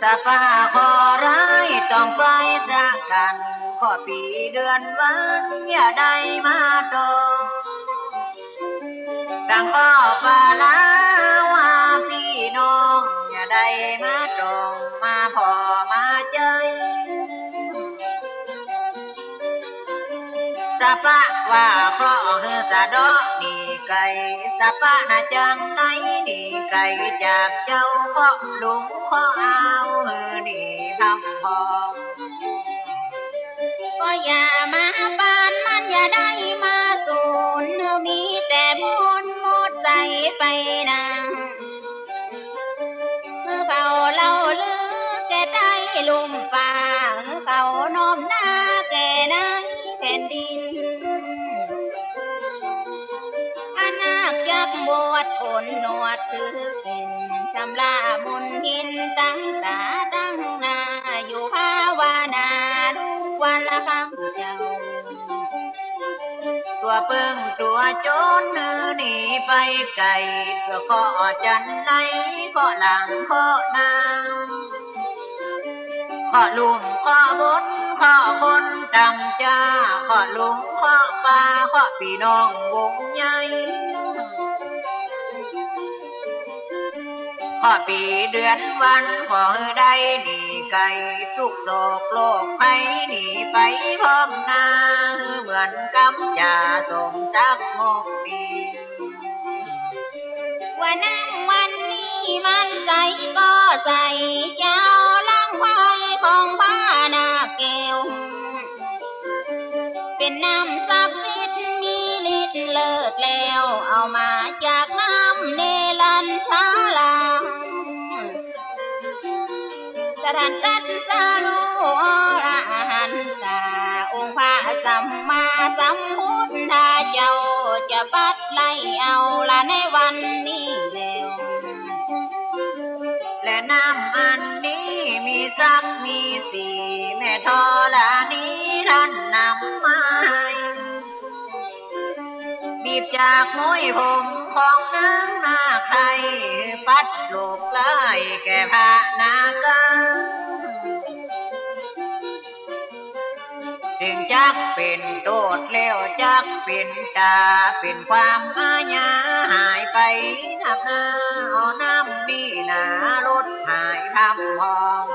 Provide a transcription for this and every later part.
สาฟ้าขอร้ายต้องไปสักกันขอปีเดือนวันอย่าได้มาตรงดังพ่อปาลาว่าพี่น้องอย่าได้มาตรงมาพอ สะปะว่าเพราะเฮอสะดอกดีไก่สะปะน่ะจังไหนดีไก่จากเจ้าเพราะลุงขอเอาเฮอดีทำพองก็อย่ามาปานมันอย่าได้มาสูนมีแต่พูนหมดใจไปนะเมื่อเขาเล่าลือแก่ได้ลุมป่าเขา บวชผลหนวดถือเป็นชำระบุญหินตั้งตาตั้งหนาอยู่ภาวนาดูวันละคำเจ้า ตัวเปิ้งตัวโจนเฮอหนีไปไกลเพื่อขอจันไหนขอหลังขอนางขอลุมขอบนขอคนตำจ้าขอลุงขอป้าขอพี่น้องวงใหญ่ พอปีเดือนวันขอได้ดีไกลทุกโศกโลกไปหนีไปพร้อมหน้าเหมือนกำจ่าสมสักโมกปีว่านั่งวันนี้มันใสก็ใส อรหันตาองค์พระสัมมาสัมพุทธเจ้าจะปัดไล่เอาละในวันนี้แล้วและน้ำอันนี้มีสักมีสีแม่ทอลานี้ท่านนำมาบีบจากมวยผมของนางนาไทยปัดลูกไล่แก่พระนากัง จักเป็นโทษแล้วจักเป็นตาเป็นความอาญาหายไปนับหน้าเอาน้ำดีหนาลดหายทำพอง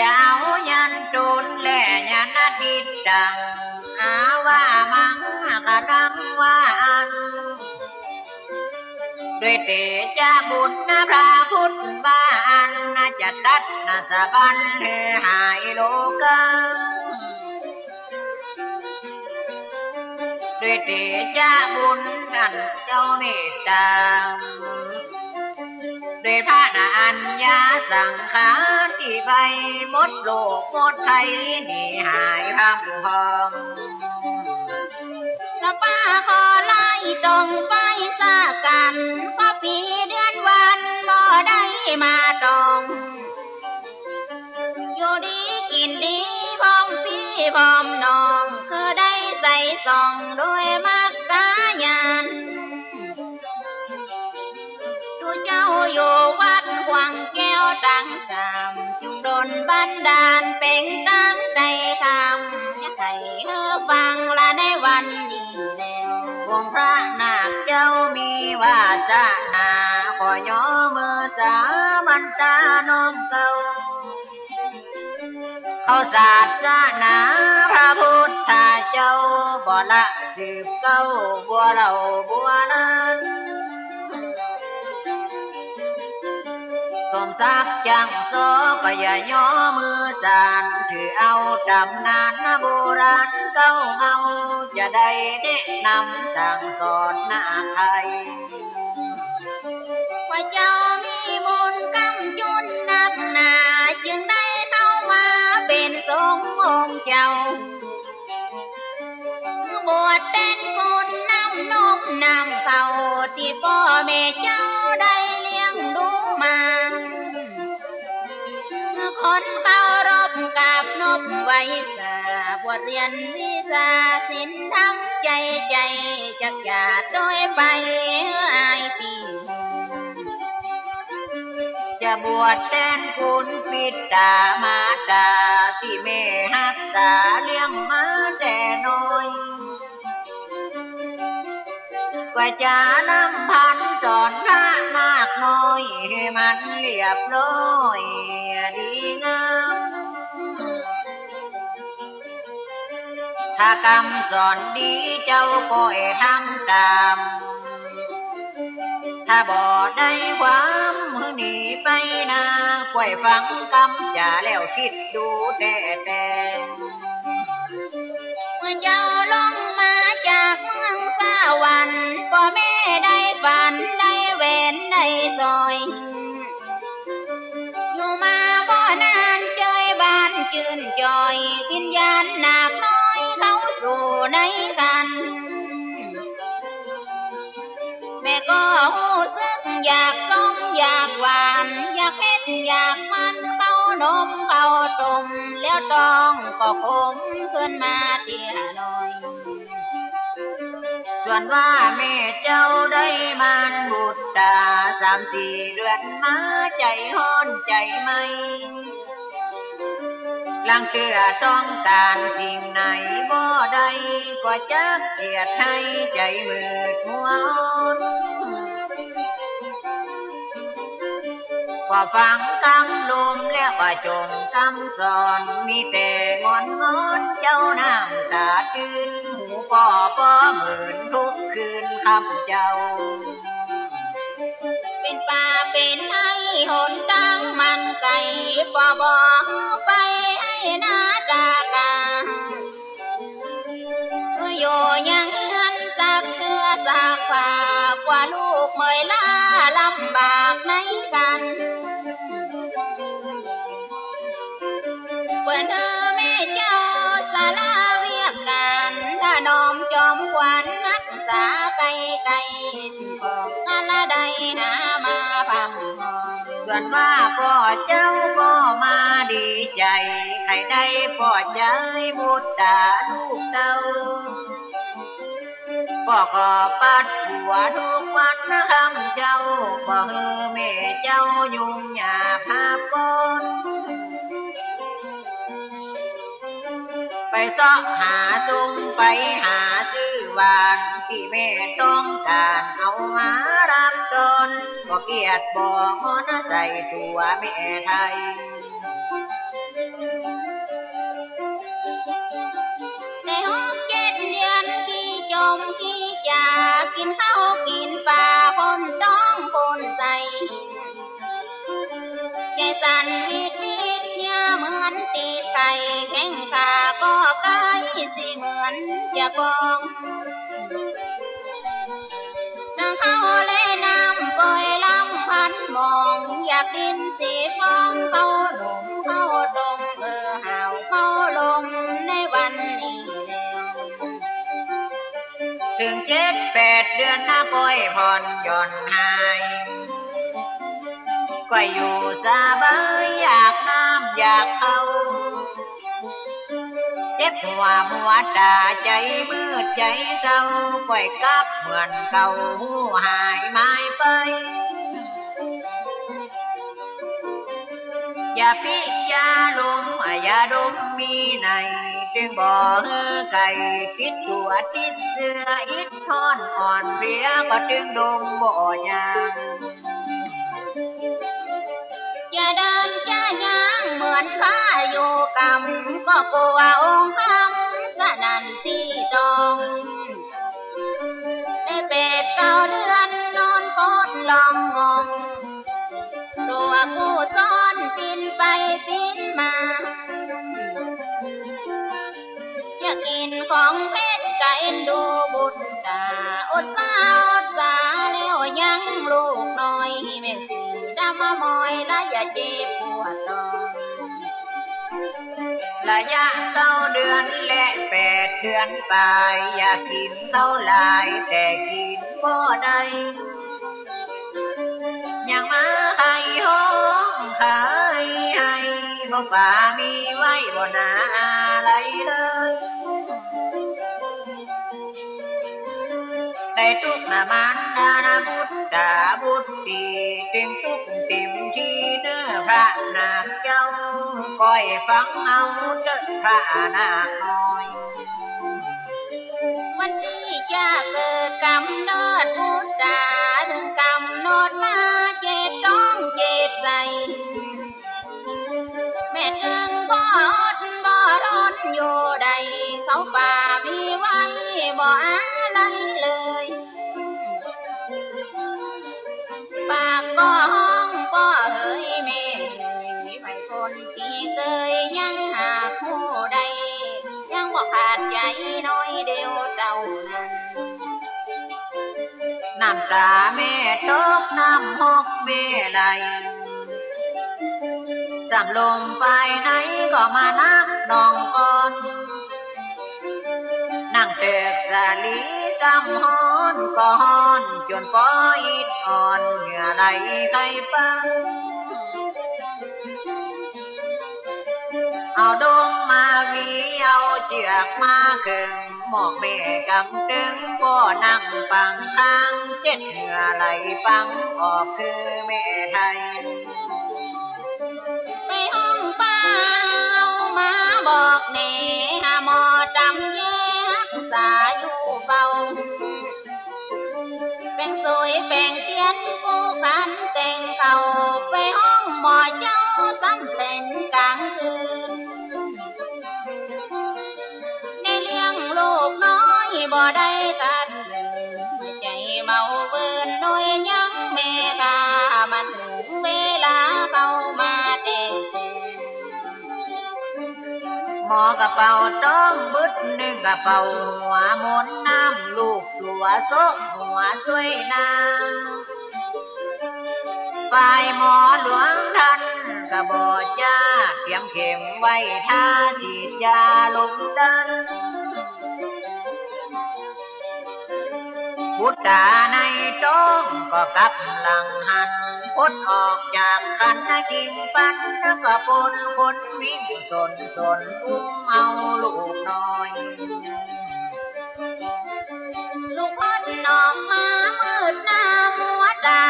ยาวยันโดนแหล่ยันอาทิตย์ดังอาว่ามังกระดังว่าอัน ด้วยเตจาบุญนะพระพุทธบาลนะจะตัดนะสะบันเฮหายโลกังด้วยเตจาบุญท่านเจ้าเมตตาด้วยพระนาอัญญาสังขารที่ไปหมดโลกหมดภัยหนีหายพำพอง ป้าขอไล่ตรงไปสากันก็ปีเดือนวันบ่ได้มาตรง อยู่ดีกินดีพร้อมพี่พร้อมน้อง คือได้ใส่ซองด้วยมักษายานดูเจ้าอยู่วัดหวังแก้วตั้งสามจุงดนบันดาลเป็นตั้งใจทำยากให้เธอฟังละในวันนี้ องพระนาคเจ้ามีวาสนาขอย่อมือสามันตาน้อมเก่าเขาศาสนาพระพุทธเจ้าบ่ละสืบเก้าบัวเราบัวนั้น สมศักดิ์จังโซก็อย่าย่อมือสานถือเอาตำนานโบราณเก้าเงาจะได้แนะนำสั่งส คนเคารพกับนบไว้สาบวชเรียนวิชาศิลทำใจใจจักอยาดโดยไปอายปีจะบวชแทนคุณปิดตามาตาที่แม่หักษาเลี้ยงมาแต่น้อยกว่าจะนำพันสอนพระนาคน้อยให้มันเรียบร้อยดี งามถ้าคำสอนดีเจ้าก็ให้ทำตามถ้าบ่ได้ความมือหนีไปนาก่อยฟังคำจะแล้ ก็หูสึกอยากส้มอยากหวาน อยากเพ็ดอยากมันเข้านมเข้าต้มแล้วต้องก็คมขึ้นมาเตียหน่อย ส่วนว่าแม่เจ้าได้มานบุตรดาสามสี่เดือนมาใจห้อนใจไหม ลังเตือต้องการสิ่งไหนบ่ได้ก็จะเกลียดให้ใจมืดมัวอนว่าฟังคำลมแล้วว่าจงคำสอนมีแต่งอนงอนเจ้าน้ำตาตื้นหูป่อป่อหมื่นทุกคืนคำเจ้า เป็นไห้หนทางมันไก่ปอบอกไปให้นาตากาอยู่ยังเฮือนสักเทือสักฝากว่าลูกเมยล่าลำบากในกัน วนว่าพ่อเจ้าก็มาดีใจ ใครได้พ่อใจบุตรดาลูกเต้าพ่อก็ปัดหัวทุกวันนะคำเจ้าบ่เฮอแม่เจ้ายุ่งยาภาพก่อน ไปเสาะหาซุงไปหาซื้อหวานที่แม่ต้องการเอามารับตนก็เกียดบอกมอนใส่ตัวแม่ไทยในหกเจ็ดเดือนกี่จมกี่จากินข้าวกินปลาคนต้องคนใส่ใจสั่นวิ ข้าก็กายสิเหมือนจะบองนางเขาเล่น้ำปล่อยลำพันมอง อยากกินสีฟองเขาหนุ่มเขาดงเออหาวเขาลมในวันนี้แล้วถึงเจ็ดแปดเดือนนะก้อยผ่อนหย่อนหายก็อยู่สบายอยากน้ำอยากเอา เจ็บหัวมัวตาใจมืดใจเศร้าก้อยกลับเหมือนเก่าหูหายไม้ไปอ มือนพาอยู่กำก็กลัวองค์คำสนันที่ตองในเป็ดเก้าเดือนนอนคดลองงงตัวผู้ซ่อนปินไปปินมาอยากกินของเพชรไกะเอ็นดูบุตรตาอดสาอดสาแล้วยังลูกน้อยแม่สีดำมามอยและอย่าเจ็บปวดตอง ระยะเก้าเดือนและแปดเดือนไปอยากกินเท่าลายแต่กินบ่ได้ยังมาให้ห้องขายให้บ่ป่ามีไว้บ่นาอะไรเลยได้ทุกนามันดานาบุตดาบุตรีเจึงทุกเติมที่เนื้อพระนาคเจ้า ก้อยฟังเอาเจ้าพระนาคน้อย วันนี้จะเกิ น้ำตาแม่ตกน้ำหกเบไหลสำลมไปไหนก็มานักนอ เอาเจือกมาเกิงหมอกเมกำตึงก็นั่งฟังข้างเจ็ดเหงื่อไหลฟังออกคือแม่ไทย ไปห้องเป้ามาบอกเนหาหมอจำแยกสาอยู่เบาเป็นสวยเป็นเทียนผู้ขันแต่งเขาไปห้องหมอเจ้าซ้ำเป็นก บ่ได้ตัดใจเบาเบินน้อยยังเมตามันถึงเวลาเข้ามาแต่งหมอกระเป๋าต้องบึดหนึ่งกระเป๋าหัวหมนน้ำลูกตัวโซกหัวสวยนาฝ่ายหมอหลวงท่านกระบอกจ้าเตรียมเข็มไว้ท่าฉีดยาลงดัน พุทธาในจ้องก็กลับหลังหันพ้นออกจากคันกิงปันก็ปนคนวิ่งสนสนอุ้มเอาลูกน้อย ลูกพ่อที่นอกมามืดหน้ามัวตา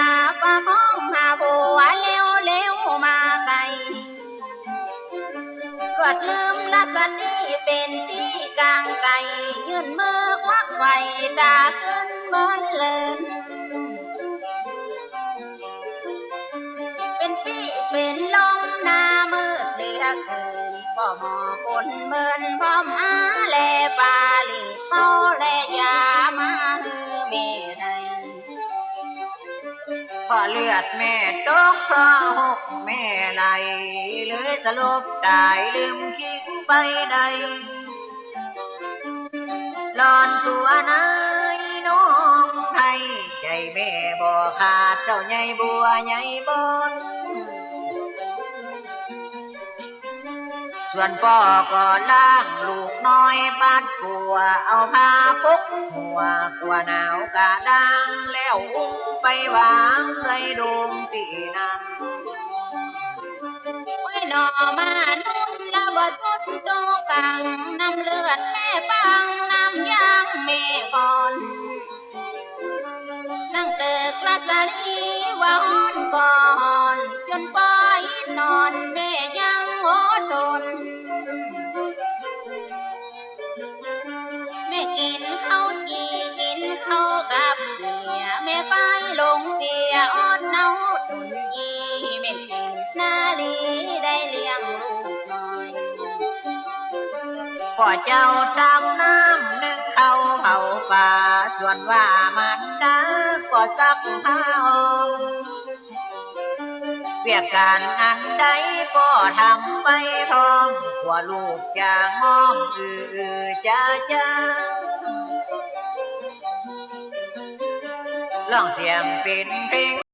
ปะพ้องหาบัวเร็วเร็วมาไกลกดลืมลักษณะเป็นที่กลางไก่ยืนมือควักไว้ตาขึ้น อนเลินเป็นปีเป็นลมหน้ามืดเหลือเกินพ่อหมอคนเมินพร้อมอาแลปาลิเมาแลยามาฮือเมไดพอเลือดแม่ตกเพราะหกแม่ไหลเลยสลบตายลืมคิดไปใดหลอนตัวนายน้อง ไทยใจแม่บ่ขาดเจ้าใหญ่บัวใหญ่บนส่วนพ่อก็ล้างลูกน้อยบ้านกลัวเอาผ้าปุกหัวกลัวหนาวกะดังแล้วอุ้มไปวางใส่ดงที่นั่นไว้หนอมานุ่นละบ่สุดโตกังน้ำเลือดแม่ปังน้ำยางเมคอนนั่ง เตึกลัดสลีว่าฮอนก่อนจนปอยนอนแม่ยังโอดทนแม่กินข้าวจีกินข้าวกับเสียแม่ไปลงเปียอดเนาตุนยีแม่กินนาลีได้เลี้ยงลูกน้อยพ่อเจ้าทำน้ำ ป่าส่วนว่ามันดาก็สักผ้าองเวียกการอันใดก็ทำไปพร้อมกว่าลูกจะงอมอือจะจ้าลองเสียงเป็นเพลง